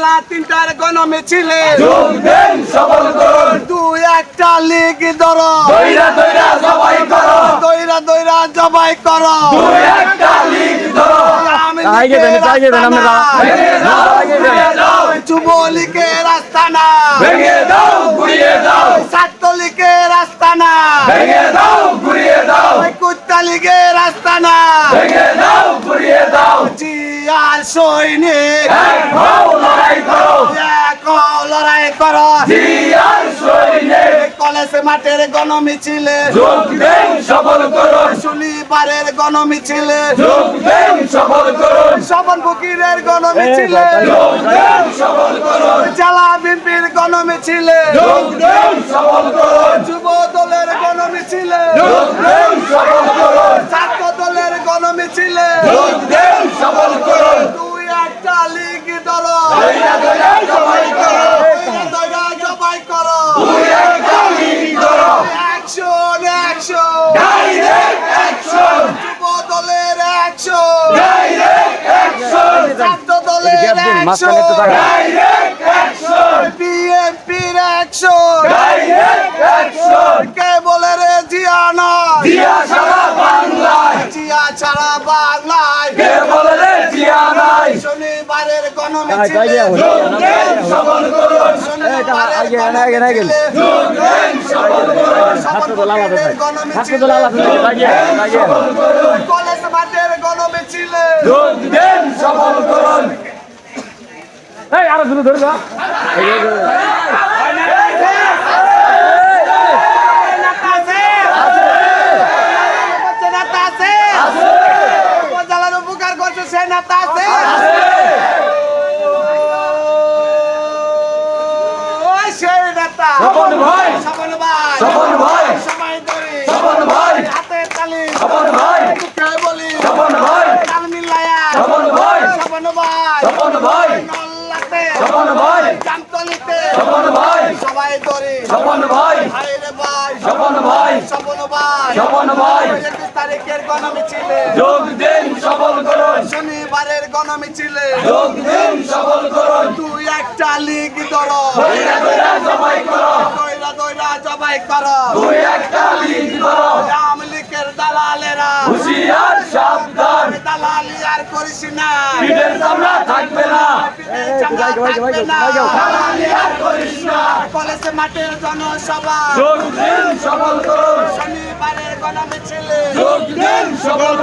বেলা তিনটার যোগ দেন সফল করুন। দুই একটা লিগ ধর। দইরা দইরা করো। দইরা দইরা জবাই কর। দুই একটা লিগ ধরো। আমি আই গেন আই আমরা ভেঙে দাও ঘুরিয়ে রাস্তা না ভেঙে দাও ঘুরিয়ে দাও। ছাত্রলীগের রাস্তা না ভেঙে দাও ঘুরিয়ে দাও। কুত্তা লীগের রাস্তা না ভেঙে দাও ঘুরিয়ে দাও জিয়ার সৈনিক। লড়াই করো। লড়াই কর। কলেজ মাঠের গণমিছিলে। যোগ দেন সফল করুন। শনিবারের গণমিছিলে। যোগ দেন সফল করুন। শবন ফকিরের গণমিছিলে। যোগ দেন সফল করুন। জেলা বিএনপির গণমিছিলে। যোগ দেন সফল করুন। যুব দলের যোগ দেন করুন ছাত্র গণমিছিলে যোগ দেন সফল করুন। দুই একটা লিগ দল দইরা দইরা সবাই করো দইরা জবাই করো। দুই একটা লিগ ধরো। অ্যাকশন অ্যাকশন ডাইরেক্ট অ্যাকশন যুব দলের অ্যাকশন ডাইরেক্ট অ্যাকশন ছাত্র দলের অ্যাকশন ডাইরেক্ট অ্যাকশন বিএনপির অ্যাকশন ডাইরেক্ট অ্যাকশন কে বলে রে জিয়া সারা ছাড়া বাংলায়। কে বলে রে জিয়া নাই? শনিবারের গণমিছিলে দেন সফল করুন। কলেজ মাঠের গণমিছিলে। সফল করুন। এই আরও শুরু ধরে স্বপন ভাই। স্বপন ভাই স্বপন ভাই। ধরি স্বপন ভাই। হাতে তালি স্বপন ভাই। মুখে বলি স্বপন ভাই। তাল মিলায়া স্বপন ভাই। স্বপন ভাই স্বপন ভাই। নল্লাতে স্বপন ভাই। জামতলিতে স্বপন ভাই। সবাই ধরি স্বপন ভাই ভাইরে ভাই স্বপন ভাই স্বপন ভাই স্বপন ভাই একুশ তারিখের গণমিছিলে যোগ দেন সফল করুন শনিবারের গণমিছিলে যোগ দেন সফল করুন লিগ দল দইরা দইরা সবাই করো। দইরা দইরা জবাই কর। দুই একটা লিগ ধরো আওয়ামী লীগের দালালেরা। হুশিয়ার সাবধান। দালালি আর করিস না। পিঠের চামড়া থাকবে না। চামড়া থাকবে না। দালালি আর করিস না। কলেজ মাঠের জনসভা। যোগ দেন সফল করুন। শনিবারের গণমিছিলে। যোগ দেন সফল